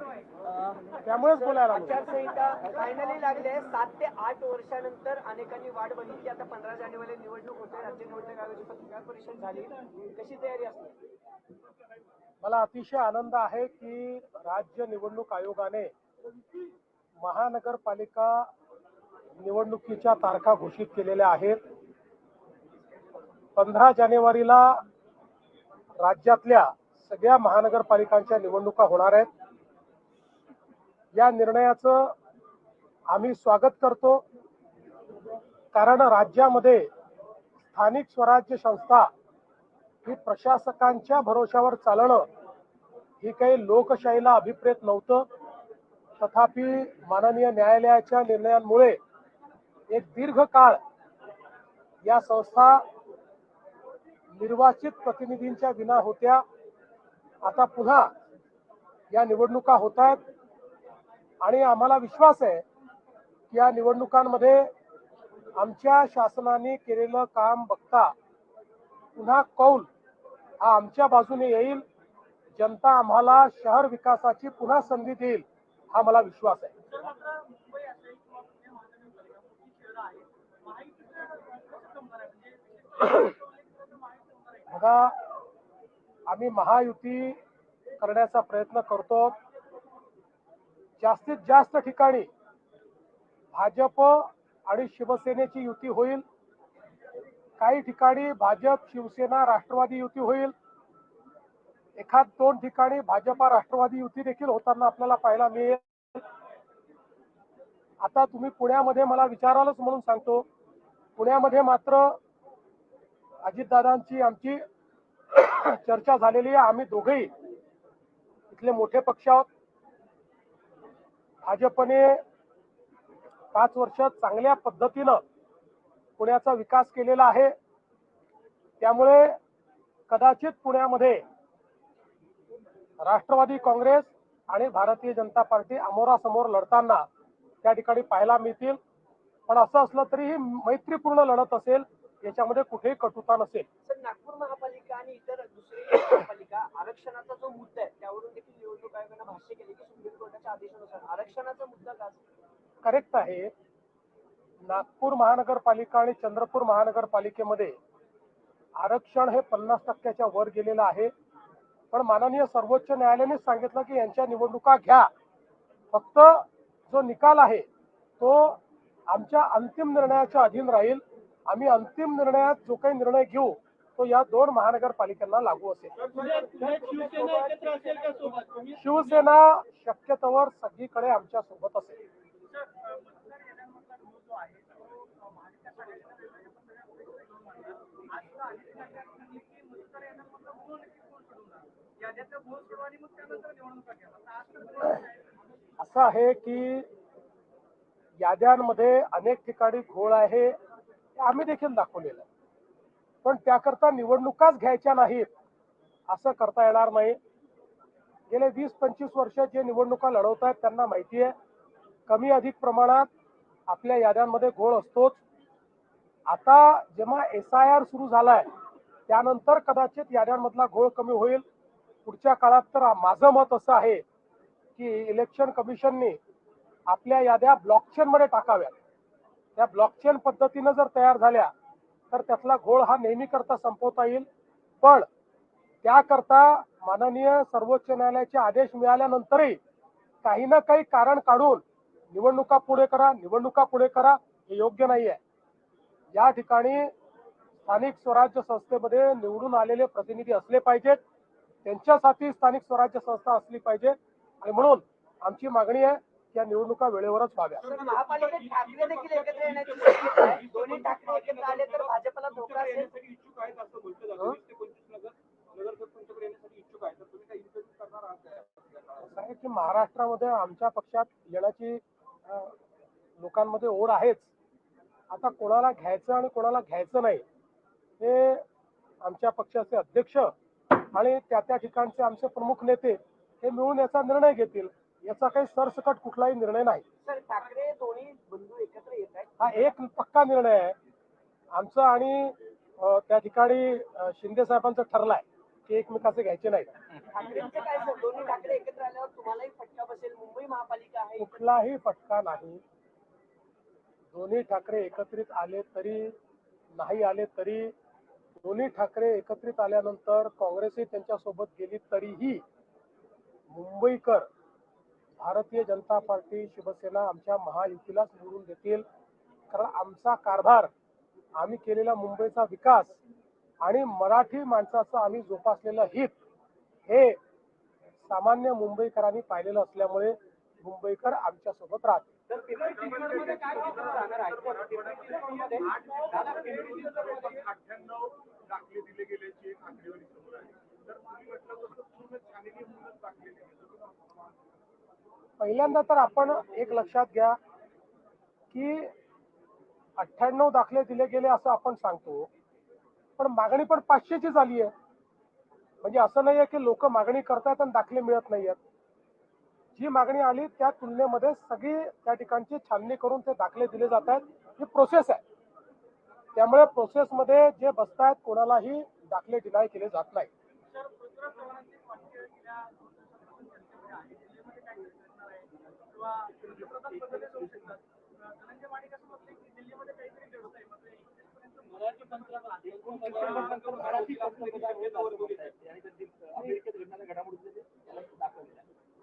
त्यामुळेच बोलायला. आचारसंहिता फायनली लागले. सात ते आठ वर्षानंतर अनेकांनी वाट बघितली. आता पंधरा जानेवारी निवडणूक होते. राज्य निवडणूक आयोगाची पत्रकार परिषद झाली. कशी तयारी असते? मला अतिशय आनंद आहे की राज्य निवडणूक आयोगाने महानगरपालिका निवडणुकीच्या तारखा घोषित केलेल्या आहेत. पंधरा जानेवारीला राज्यातल्या सगळ्या महानगरपालिकांच्या निवडणुका होणार आहेत. या निर्णयाचं आम्ही स्वागत करतो. कारण राज्यामध्ये स्थानिक स्वराज्य संस्था ही प्रशासकांच्या भरोशावर चालणं ही काही लोकशाहीला अभिप्रेत नव्हतं. तथापि माननीय न्यायालयाच्या निर्णयांमुळे एक दीर्घ काळ या संस्था निर्वाचित प्रतिनिधींच्या विना होत्या. आता पुन्हा या निवडणुका होत आहेत. आणि आम्हाला विश्वास आहे की या निवडणुकांमध्ये आमच्या शासनाने केलेलं काम बघता पुन्हा कौल हा आमच्या बाजूने येईल. जनता आम्हाला शहर विकासाची पुन्हा संधी देईल हा मला विश्वास आहे. बघा आम्ही महायुती करण्याचा प्रयत्न करतो. जास्तीत जास्त ठिकाणी भाजप आणि शिवसेनेची युती होईल. काही ठिकाणी भाजप शिवसेना राष्ट्रवादी युती होईल. एखाद दोन ठिकाणी भाजपा राष्ट्रवादी युती देखील होताना आपल्याला पाहायला मिळेल. आता तुम्ही पुण्यामध्ये मला विचारालच म्हणून सांगतो. पुण्यामध्ये मात्र अजितदादांची आमची चर्चा झालेली आहे. आम्ही दोघेही इथले मोठे पक्ष आहोत. भाजपने पाच वर्ष चांगल्या पद्धतीनं पुण्याचा विकास केलेला आहे. त्यामुळे कदाचित पुण्यामध्ये राष्ट्रवादी काँग्रेस आणि भारतीय जनता पार्टी अमोरासमोर लढताना त्या ठिकाणी पाहायला मिळतील. पण असं असलं तरी ही मैत्रीपूर्ण लढत असेल याच्यामध्ये कुठेही कटुता नसेल. सर आणि इतर दुसरी महापालिका आरक्षणाचा जो मुद्दा आहे त्यावरून देखील निवडणूक आयोगानं भाष्य केले की सुप्रीम कोर्टाच्या आदेशानुसार आरक्षणाचा मुद्दा का करेक्ट आहे. नागपूर महानगरपालिका आणि चंद्रपूर महानगरपालिकेमध्ये आरक्षण हे पन्नास टक्क्याच्या वर गेलेलं आहे. पण माननीय सर्वोच्च न्यायालयाने सांगितलं की यांच्या निवडणुका घ्या. फक्त जो निकाल आहे तो आमच्या अंतिम निर्णयाच्या अधीन राहील. आम्ही अंतिम निर्णयात जो काही निर्णय घेऊ तो या दोन महानगरपालिकांना लागू असेल. शिवसेना शक्यतोवर सगळीकडे आमच्यासोबत असेल. असं आहे की याद्यांमध्ये अनेक ठिकाणी घोळ आहे आम्ही देखील दाखवलेलं पण त्याकरता निवडणुकाच घ्यायच्या नाहीत. असं करता येणार नाही. गेले वीस पंचवीस वर्ष जे निवडणुका लढवत आहेत त्यांना माहिती आहे. कमी अधिक प्रमाणात आपल्या याद्यांमध्ये घोळ असतोच. आता जेव्हा एस आय आर सुरू झालाय त्यानंतर कदाचित याद्यांमधला घोळ कमी होईल. पुढच्या काळात तर माझं मत असं आहे की इलेक्शन कमिशनने आपल्या याद्या ब्लॉकचेन मध्ये टाकाव्यात. त्या ब्लॉकचेन पद्धतीनं जर तयार झाल्या तर त्यातला घोळ हा नेहमी करता संपवता येईल. पण त्याकरता माननीय सर्वोच्च न्यायालयाचे आदेश मिळाल्यानंतरही काही ना काही कारण काढून निवडणुका पुढे करा निवडणुका पुढे करा हे योग्य नाही आहे या ठिकाणी स्थानिक स्वराज्य संस्थेमध्ये निवडून आलेले प्रतिनिधी असले पाहिजेत. त्यांच्यासाठी स्थानिक स्वराज्य संस्था असली पाहिजे. आणि म्हणून आमची मागणी आहे की या निवडणुका वेळेवरच व्हाव्या सर महापालिकेत ठाकरे देखील एकत्र येण्याची शक्यता आहे दोन्ही ठाकरे एकत्र आले तर भाजपला धोका असेल इच्छुक आहेत असं म्हटलं जातं वीस ते पंचवीस नगर नगर सरपंचकडे येण्यासाठी इच्छुक आहेत तर तुम्ही काही इंटरव्ह्यू करणार आहात का? असं आहे की महाराष्ट्रामध्ये आमच्या पक्षात येण्याची लोकांमध्ये ओढ आहेच. आता कोणाला घ्यायचं आणि कोणाला घ्यायचं नाही हे आमच्या पक्षाचे अध्यक्ष आणि त्या त्या ठिकाणचे आमचे प्रमुख नेते हे मिळून याचा निर्णय घेतील. याचा काही सरसकट कुठलाही निर्णय नाही. सर ठाकरे दोन्ही बंधू एकत्र येत आहेत. हा एक पक्का निर्णय आहे. आमचं आणि त्या ठिकाणी शिंदे साहेबांचं ठरलाय. की एकमेकाचे घ्यायचे नाही. ठाकरेंचं काय सर? दोन्ही ठाकरे एकत्र आल्यावर तुम्हालाही फटका बसेल? कुठलाही फटका नाही. दोन्ही ठाकरे एकत्रित आले तरी नाही आले तरी दोन्ही ठाकरे एकत्रित आल्यानंतर काँग्रेसही त्यांच्यासोबत गेली तरीही मुंबईकर भारतीय जनता पार्टी शिवसेना आमच्या महायुतीलाच निवडून देतील. कारण आमचा कारभार आम्ही केलेला मुंबईचा विकास आणि मराठी माणसाचं आम्ही जोपासलेलं हित हे सामान्य मुंबईकरांनी पाहिलेलं असल्यामुळे मुंबईकर आमच्यासोबत दिले पहिल्यांदा तर आपण एक लक्षात घ्या की अठ्ठ्याण्णव दाखले दिले गेले असं आपण सांगतो. पण मागणी पण पाचशेची झाली आहे. म्हणजे असं नाही आहे की लोक मागणी करतात आणि दाखले मिळत नाही आहेत जी मागणी आली त्या तुलनेमध्ये सगळी त्या ठिकाणची छाननी करून ते दाखले दिले जात आहेत ही प्रोसेस आहे. त्यामुळे प्रोसेसमध्ये जे बसतायत कोणालाही दाखले डिनाय केले जात नाही.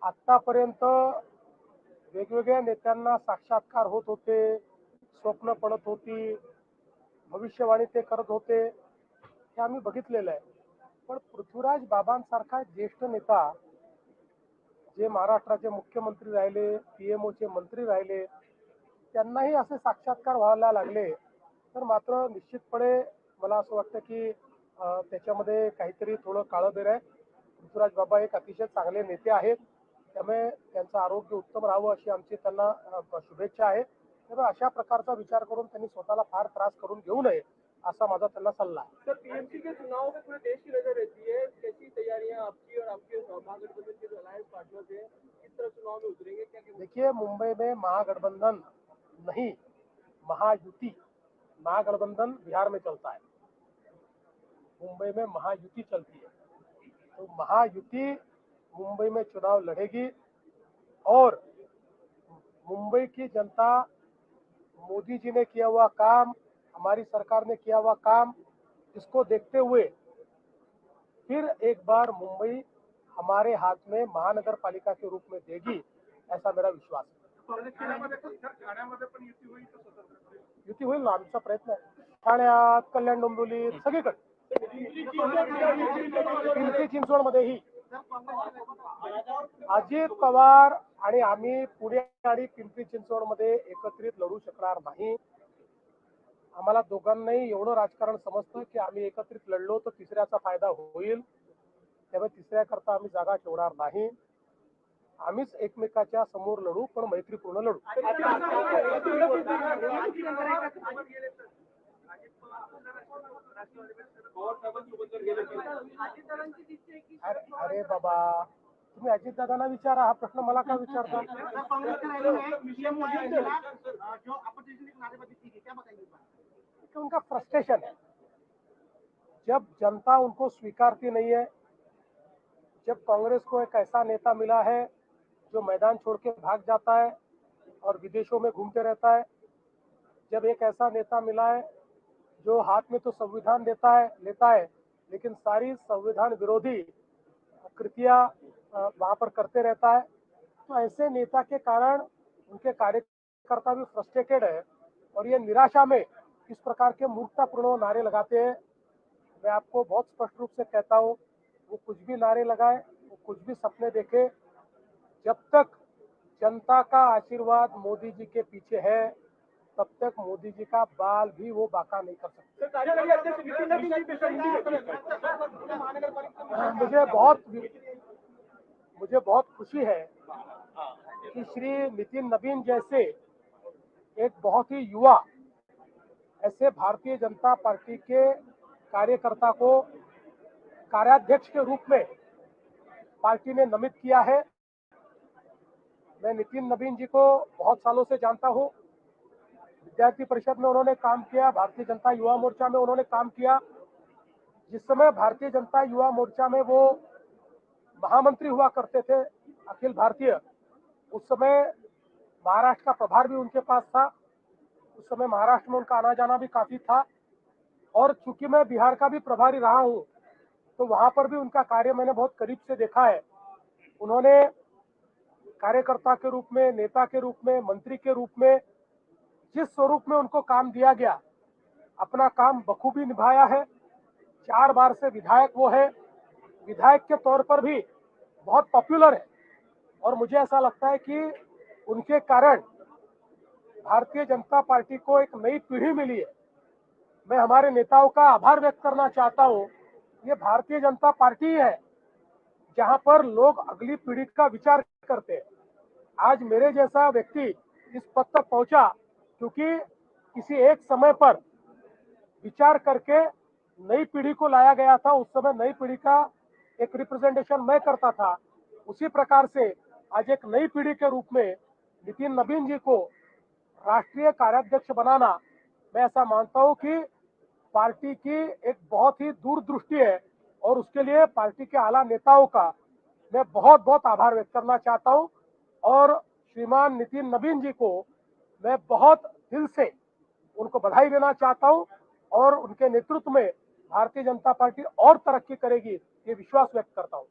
आतापर्यंत वेगवेगळ्या नेत्यांना साक्षात्कार होत होते स्वप्न पडत होती भविष्यवाणी ते करत होते हे आम्ही बघितलेलं आहे. पण पृथ्वीराज बाबांसारखा ज्येष्ठ नेता जे महाराष्ट्राचे मुख्यमंत्री राहिले पीएमओचे मंत्री राहिले त्यांनाही असे साक्षात्कार व्हायला लागले. तर मात्र निश्चितपणे मला असं वाटतं की त्याच्यामध्ये काहीतरी थोडं काळं बेर आहे. पृथ्वीराज बाबा एक अतिशय चांगले नेते आहेत. त्यामुळे त्यांचं आरोग्य उत्तम राहावं अशी आमची त्यांना शुभेच्छा आहे. त्यामुळे अशा प्रकारचा विचार करून त्यांनी स्वतःला फार त्रास करून घेऊ नये असा माझा त्यांना सल्ला आहे. सर पीएमसी के चुनाव में पूरे देश की नजर रहती है कैसी तैयारियां आपकी और आपके महागठबंधन के जो अलायंस पार्टनर्स हैं किस तरह चुनाव में उतरेंगे क्या देखिए मुंबई में महागठबंधन नहीं महायुति महागठबंधन बिहार में चलता है। मुंबई में महायुति चलती है। तो महायुति मुंबई में चुनाव लड़ेगी और मुंबई की जनता मोदी जी ने किया हुआ काम, हमारी सरकार ने किया हुआ काम, इसको देखते हुए फिर एक बार मुंबई हमारे हाथ में महानगर पालिका के रूप में देगी, ऐसा मेरा विश्वास है। युती होईल ना आमचा प्रयत्न आहे. ठाण्यात कल्याण डोंबिवलीत सगळीकडे. पिंपरी चिंचवडमध्येही. अजित पवार आणि आम्ही पुणे आणि पिंपरी चिंचवडमध्ये एकत्रित लढू शकणार नाही. आम्हाला दोघांनाही एवढं राजकारण समजतं की आम्ही एकत्रित लढलो तर तिसऱ्याचा फायदा होईल. त्यामुळे तिसऱ्याकरता आम्ही जागा ठेवणार नाही. आम्हीच एकमेकाच्या समोर लढू पण मैत्रीपूर्ण लढू. अरे बाबा तुम्ही अजितदादांना विचारा हा प्रश्न मला का विचारता? उनका फ्रस्ट्रेशन है जब जनता उनको स्वीकारती नहीं है जब कांग्रेस को एक ऐसा नेता मिला है जो मैदान छोड़ के भाग जाता है और विदेशों में घूमते रहता है। जब एक ऐसा नेता मिला है, जो हाथ में तो संविधान देता है, लेता है, लेकिन सारी संविधान विरोधी कृतियाँ वहाँ पर करते रहता है तो ऐसे नेता के कारण उनके कार्यकर्ता भी फ्रस्ट्रेटेड है और ये निराशा में इस प्रकार के मूर्खतापूर्ण नारे लगाते हैं। मैं आपको बहुत स्पष्ट रूप से कहता हूँ, वो कुछ भी नारे लगाए, वो कुछ भी सपने देखे जब तक जनता का आशीर्वाद मोदी जी के पीछे है तब तक मोदी जी का बाल भी वो बाका नहीं कर सकते। मुझे बहुत मुझे बहुत खुशी है कि श्री नितिन नवीन जैसे एक बहुत ही युवा ऐसे भारतीय जनता पार्टी के कार्यकर्ता को कार्याध्यक्ष के रूप में पार्टी ने नमित किया है। मैं नितिन नवीन जी को बहुत सालों से जानता हूँ। विद्यार्थी परिषद में उन्होंने काम किया, भारतीय जनता युवा मोर्चा में उन्होंने काम किया। जिस समय भारतीय जनता युवा मोर्चा में वो महामंत्री हुआ करते थे, अखिल भारतीय, उस समय महाराष्ट्र का प्रभार भी उनके पास था। उस समय महाराष्ट्र में उनका आना जाना भी काफ़ी था। और चूँकि मैं बिहार का भी प्रभारी रहा हूँ तो वहाँ पर भी उनका कार्य मैंने बहुत करीब से देखा है। उन्होंने कार्यकर्ता के रूप में, नेता के रूप में, मंत्री के रूप में जिस स्वरूप में उनको काम दिया गया, अपना काम बखूबी निभाया है। चार बार से विधायक वो है। विधायक के तौर पर भी बहुत पॉपुलर है। और मुझे ऐसा लगता है कि उनके कारण भारतीय जनता पार्टी को एक नई पीढ़ी मिली है। मैं हमारे नेताओं का आभार व्यक्त करना चाहता हूँ। ये भारतीय जनता पार्टी ही, जहाँ पर लोग अगली पीढ़ी का विचार करते हैं। आज मेरे जैसा व्यक्ति इस पद तक पहुँचा क्योंकि किसी एक समय पर विचार करके नई पीढ़ी को लाया गया था। उस समय नई पीढ़ी का एक रिप्रेजेंटेशन मैं करता था। उसी प्रकार से आज एक नई पीढ़ी के रूप में नितिन नवीन जी को राष्ट्रीय कार्याध्यक्ष बनाना मैं ऐसा मानता हूँ कि पार्टी की एक बहुत ही दूरदृष्टि है और उसके लिए पार्टी के आला नेताओं का मैं बहुत बहुत आभार व्यक्त करना चाहता हूँ और श्रीमान नितिन नवीन जी को मैं बहुत दिल से उनको बधाई देना चाहता हूँ और उनके नेतृत्व में भारतीय जनता पार्टी और तरक्की करेगी, ये विश्वास व्यक्त करता हूँ।